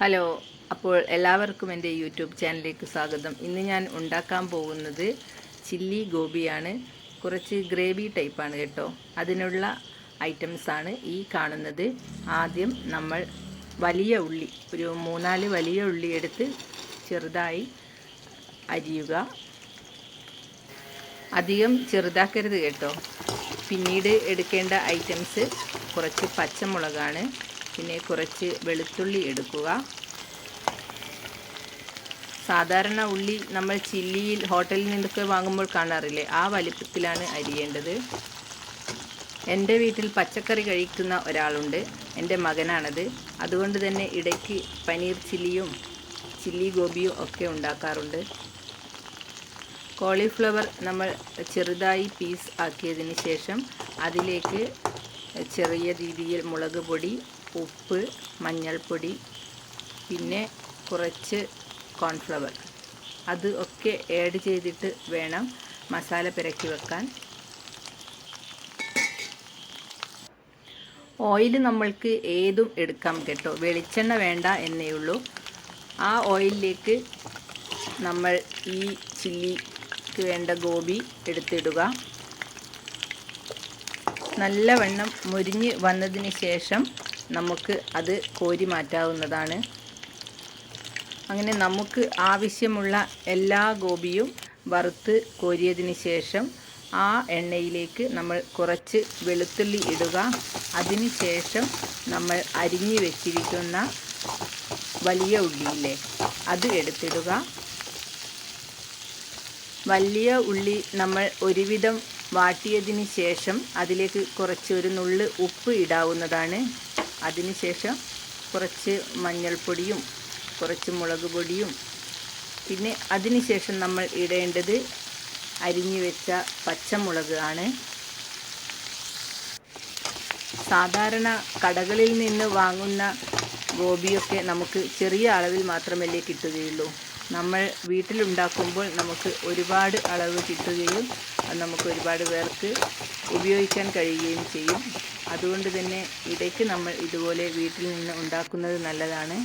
Hello അപ്പോൾ എല്ലാവർക്കും എന്റെ യൂട്യൂബ് ചാനലിലേക്ക് സ്വാഗതം. ഇന്ന് ഞാൻ ഉണ്ടാക്കാൻ പോകുന്നത് ചില്ലി ഗോപിയാണ് കുറച്ച് ഗ്രേവി ടൈപ്പാണ് കേട്ടോ. അതിനുള്ള ഐറ്റംസാണ് ഈ കാണുന്നത്. ആദ്യം നമ്മൾ വലിയ ഉള്ളി ഒരു മൂന്നാൽ വലിയ ഉള്ളി എടുത്ത് ചെറുതായി അരിയുക. അധികം ചെറുതാക്കരുത് കേട്ടോ. പിന്നീട് എടുക്കേണ്ട ഐറ്റംസ് കുറച്ച് പച്ചമുളകാണ്. പിന്നെ കുറച്ച് വെളുത്തുള്ളി എടുക്കുക. സാധാരണ ഉള്ളി നമ്മൾ ചില്ലിയിൽ ഹോട്ടലിൽ നിന്നൊക്കെ വാങ്ങുമ്പോൾ കാണാറില്ലേ ആ വലിപ്പത്തിലാണ് അരിയേണ്ടത്. എന്റെ വീട്ടിൽ പച്ചക്കറി കഴിക്കുന്ന ഒരാളുണ്ട് എന്റെ മകനാണത്. അതുകൊണ്ട് തന്നെ ഇടയ്ക്ക് പനീർ ചില്ലിയും ചില്ലി ഗോപിയും ഒക്കെ ഉണ്ടാക്കാറുണ്ട്. കോളിഫ്ലവർ നമ്മൾ ചെറുതായി പീസ് ആക്കിയതിന് ശേഷം അതിലേക്ക് ചെറിയ രീതിയിൽ മുളക് പൊടി ഉപ്പ് മഞ്ഞൾപ്പൊടി പിന്നെ കുറച്ച് കോൺഫ്ലവർ. അത് ഒക്കെ ആഡ് ചെയ്തിട്ട് വേണം മസാല പുരക്കി വെക്കാൻ. ഓയിൽ നമ്മൾക്ക് ഏതും എടുക്കാം കേട്ടോ. വെളിച്ചെണ്ണ വേണ്ട എന്നേ ഉള്ളൂ. ആ ഓയിലിലേക്ക് നമ്മൾ ഈ ചില്ലിക്ക് വേണ്ട ഗോബി എടുത്തിടുക. നല്ലവണ്ണം മുരിഞ്ഞ് വന്നതിന് ശേഷം നമുക്ക് അത് കോരി മാറ്റാവുന്നതാണ്. അങ്ങനെ നമുക്ക് ആവശ്യമുള്ള എല്ലാ ഗോപിയും വറുത്ത് കോരിയതിന് ശേഷം ആ എണ്ണയിലേക്ക് നമ്മൾ കുറച്ച് വെളുത്തുള്ളി ഇടുക. അതിന് ശേഷം നമ്മൾ അരിഞ്ഞു വെച്ചിരിക്കുന്ന വലിയ ഉള്ളിയില്ലേ അത് എടുത്തിടുക. വലിയ ഉള്ളി നമ്മൾ ഒരുവിധം വാട്ടിയതിന് ശേഷം അതിലേക്ക് കുറച്ച് ഒരു നുള്ള് ഉപ്പ് ഇടാവുന്നതാണ്. അതിനുശേഷം കുറച്ച് മഞ്ഞൾപ്പൊടിയും കുറച്ച് മുളക് പൊടിയും. പിന്നെ അതിനുശേഷം നമ്മൾ ഇടേണ്ടത് അരിഞ്ഞു വെച്ച പച്ചമുളക് ആണ്. സാധാരണ കടകളിൽ നിന്ന് വാങ്ങുന്ന ഗോപിയൊക്കെ നമുക്ക് ചെറിയ അളവിൽ മാത്രമല്ലേ കിട്ടുകയുള്ളൂ. നമ്മൾ വീട്ടിലുണ്ടാക്കുമ്പോൾ നമുക്ക് ഒരുപാട് അളവ് കിട്ടുകയും നമുക്ക് ഒരുപാട് പേർക്ക് ഉപയോഗിക്കാൻ കഴിയുകയും ചെയ്യും. അതുകൊണ്ട് തന്നെ ഇടയ്ക്ക് നമ്മൾ ഇതുപോലെ വീട്ടിൽ നിന്ന് ഉണ്ടാക്കുന്നത് നല്ലതാണ്.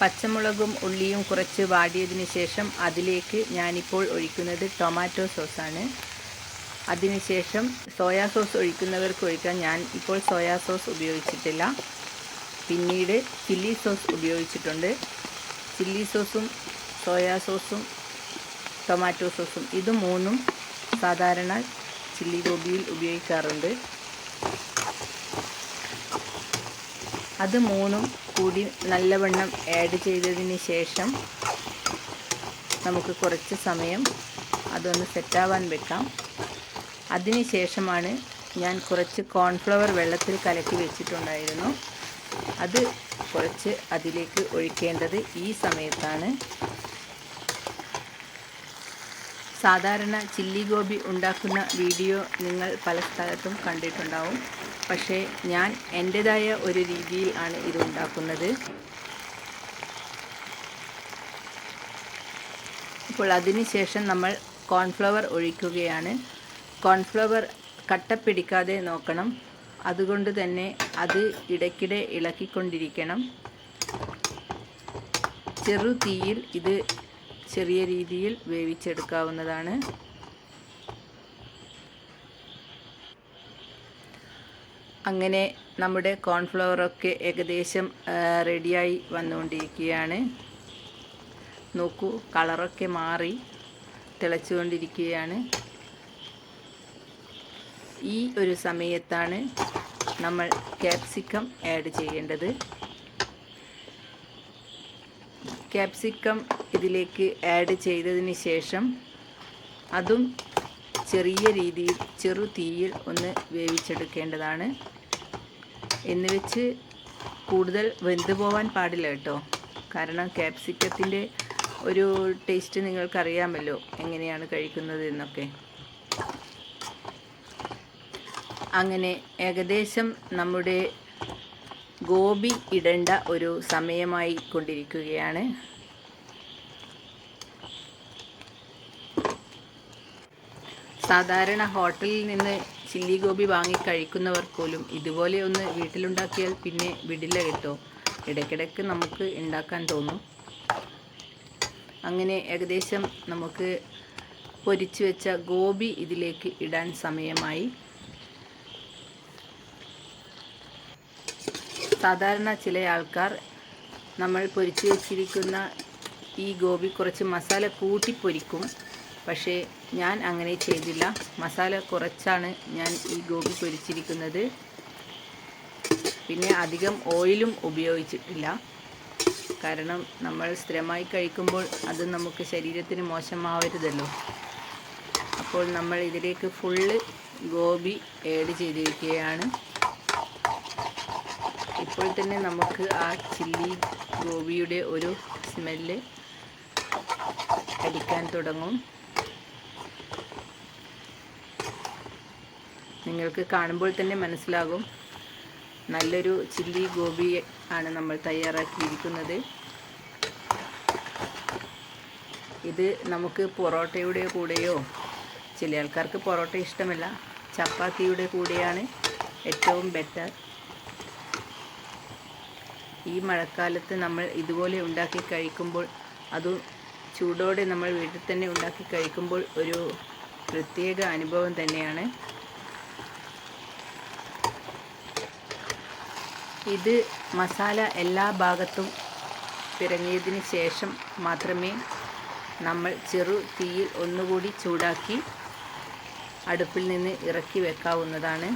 പച്ചമുളകും ഉള്ളിയും കുറച്ച് വാടിയതിന് ശേഷം അതിലേക്ക് ഞാനിപ്പോൾ ഒഴിക്കുന്നത് ടൊമാറ്റോ സോസാണ്. അതിനുശേഷം സോയാ സോസ് ഒഴിക്കുന്നവർക്ക് ഒഴിക്കാൻ ഞാൻ ഇപ്പോൾ സോയാ സോസ് ഉപയോഗിച്ചിട്ടില്ല. പിന്നീട് ചില്ലി സോസ് ഉപയോഗിച്ചിട്ടുണ്ട്. ചില്ലി സോസും സോയാ സോസും ടൊമാറ്റോ സോസും. ഇത് മൂന്നും സാധാരണ ചില്ലി ഗോപിയിൽ ഉപയോഗിക്കാറുണ്ട്. അത് മൂന്നും കൂടി നല്ലവണ്ണം ആഡ് ചെയ്തതിന് ശേഷം നമുക്ക് കുറച്ച് സമയം അതൊന്ന് സെറ്റാവാൻ വെക്കാം. അതിന് ശേഷമാണ് ഞാൻ കുറച്ച് കോൺഫ്ലവർ വെള്ളത്തിൽ കലക്കി വെച്ചിട്ടുണ്ടായിരുന്നു. അത് കുറച്ച് അതിലേക്ക് ഒഴിക്കേണ്ടത് ഈ സമയത്താണ്. സാധാരണ ചില്ലി ഗോബി ഉണ്ടാക്കുന്ന വീഡിയോ നിങ്ങൾ പല സ്ഥലത്തും കണ്ടിട്ടുണ്ടാവും. പക്ഷേ ഞാൻ എന്റെതായ ഒരു രീതിയിൽ ആണ് ഇത് ഉണ്ടാക്കുന്നത്. അപ്പോൾ അതിന് ശേഷം നമ്മൾ കോൺഫ്ലവർ ഒഴിക്കുകയാണ്. കോൺഫ്ലവർ കട്ട പിടിക്കാതെ നോക്കണം. അതുകൊണ്ട് തന്നെ അത് ഇടയ്ക്കിടെ ഇളക്കിക്കൊണ്ടിരിക്കണം. ചെറു തീയിൽ ഇത് ചെറിയ രീതിയിൽ വേവിച്ചെടുക്കാവുന്നതാണ്. അങ്ങനെ നമ്മുടെ കോൺഫ്ലവറൊക്കെ ഏകദേശം റെഡിയായി വന്നുകൊണ്ടിരിക്കുകയാണ്. നോക്കൂ കളറൊക്കെ മാറി തിളച്ചുകൊണ്ടിരിക്കുകയാണ്. ഈ ഒരു സമയത്താണ് നമ്മൾ ക്യാപ്സിക്കം ആഡ് ചെയ്യേണ്ടത്. ക്യാപ്സിക്കം ഇതിലേക്ക് ആഡ് ചെയ്തതിന് ശേഷം അതും ചെറിയ രീതിയിൽ ചെറു തീയിൽ ഒന്ന് വേവിച്ചെടുക്കേണ്ടതാണ്. എന്ന് വെച്ച് കൂടുതൽ വെന്ത് പോവാൻ പാടില്ല കേട്ടോ. കാരണം ക്യാപ്സിക്കത്തിന്റെ ഒരു ടേസ്റ്റ് നിങ്ങൾക്കറിയാമല്ലോ എങ്ങനെയാണ് കഴിക്കുന്നത് എന്നൊക്കെ. അങ്ങനെ ഏകദേശം നമ്മുടെ ഗോപി ഇടേണ്ട ഒരു സമയമായി കൊണ്ടിരിക്കുകയാണ്. സാധാരണ ഹോട്ടലിൽ നിന്ന് ചില്ലി ഗോപി വാങ്ങി കഴിക്കുന്നവർ പോലും ഇതുപോലെ ഒന്ന് വീട്ടിലുണ്ടാക്കിയാൽ പിന്നെ വിടില്ല കേട്ടോ. ഇടയ്ക്കിടയ്ക്ക് നമുക്ക് ഉണ്ടാക്കാൻ തോന്നും. അങ്ങനെ ഏകദേശം നമുക്ക് പൊരിച്ചു വെച്ച ഗോപി ഇതിലേക്ക് ഇടാൻ സമയമായി. സാധാരണ ചില ആൾക്കാർ നമ്മൾ പൊരിച്ചു വെച്ചിരിക്കുന്ന ഈ ഗോബി കുറച്ച് മസാല കൂട്ടി പൊരിക്കും. പക്ഷേ ഞാൻ അങ്ങനെ ചെയ്തില്ല. മസാല കുറച്ചാണ് ഞാൻ ഈ ഗോബി പൊരിച്ചിരിക്കുന്നത്. പിന്നെ അധികം ഓയിലും ഉപയോഗിച്ചിട്ടില്ല. കാരണം നമ്മൾ സ്ഥിരമായി കഴിക്കുമ്പോൾ അത് നമുക്ക് ശരീരത്തിന് മോശമാവരുതല്ലോ. അപ്പോൾ നമ്മൾ ഇതിലേക്ക് ഫുള്ള് ഗോബി ഏഡ് ചെയ്തിരിക്കുകയാണ്. ഇപ്പോൾ തന്നെ നമുക്ക് ആ ചില്ലി ഗോപിയുടെ ഒരു സ്മെല്ല് അടിക്കാൻ തുടങ്ങും. നിങ്ങൾക്ക് കാണുമ്പോൾ തന്നെ മനസ്സിലാകും. നല്ലൊരു ചില്ലി ഗോപി ആണ് നമ്മൾ തയ്യാറാക്കിയിരിക്കുന്നത്. ഇത് നമുക്ക് പൊറോട്ടയുടെ കൂടെയോ ചില ആൾക്കാർക്ക് പൊറോട്ട ഇഷ്ടമല്ല ചപ്പാത്തിയുടെ കൂടെയാണ് ഏറ്റവും ബെറ്റർ ഈ മഴക്കാലത്ത് നമ്മൾ ഇതുപോലെ ഉണ്ടാക്കി കഴിക്കുമ്പോൾ അത് ചൂടോടെ നമ്മൾ വീട്ടിൽ തന്നെ ഉണ്ടാക്കി കഴിക്കുമ്പോൾ ഒരു പ്രത്യേക അനുഭവം തന്നെയാണ്. ഇത് മസാല എല്ലാ ഭാഗത്തും പിറങ്ങിയതിന് ശേഷം മാത്രമേ നമ്മൾ ചെറു തീയിൽ ഒന്നുകൂടി ചൂടാക്കി അടുപ്പിൽ നിന്ന് ഇറക്കി വെക്കാവുന്നതാണ്.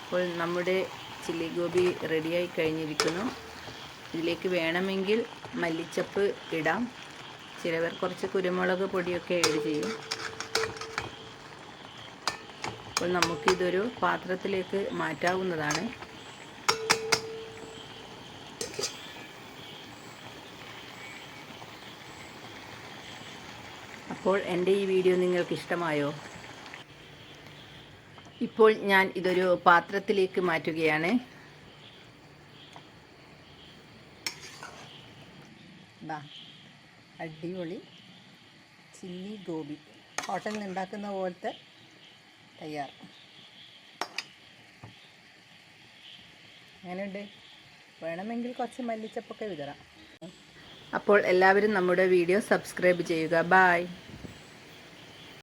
അപ്പോൾ നമ്മുടെ ചില്ലി ഗോപി റെഡിയായി കഴിഞ്ഞിരിക്കുന്നു. ഇതിലേക്ക് വേണമെങ്കിൽ മല്ലിച്ചപ്പ് ഇടാം. ചിലവർ കുറച്ച് കുരുമുളക് പൊടിയൊക്കെ ആഡ് ചെയ്യും. അപ്പോൾ നമുക്കിതൊരു പാത്രത്തിലേക്ക് മാറ്റാവുന്നതാണ്. അപ്പോൾ എന്റെ ഈ വീഡിയോ നിങ്ങൾക്ക് ഇഷ്ടമായോ ഇപ്പോൾ ഞാൻ ഇതൊരു പാത്രത്തിലേക്ക് മാറ്റുകയാണ്. അടിപൊളി ചില്ലി ഗോബി ഹോട്ടലിൽ ഉണ്ടാക്കുന്ന പോലത്തെ തയ്യാർ. അങ്ങനെയുണ്ട് വേണമെങ്കിൽ കുറച്ച് മല്ലിച്ചപ്പൊക്കെ വിതറാം. അപ്പോൾ എല്ലാവരും നമ്മുടെ വീഡിയോ സബ്സ്ക്രൈബ് ചെയ്യുക. ബായ്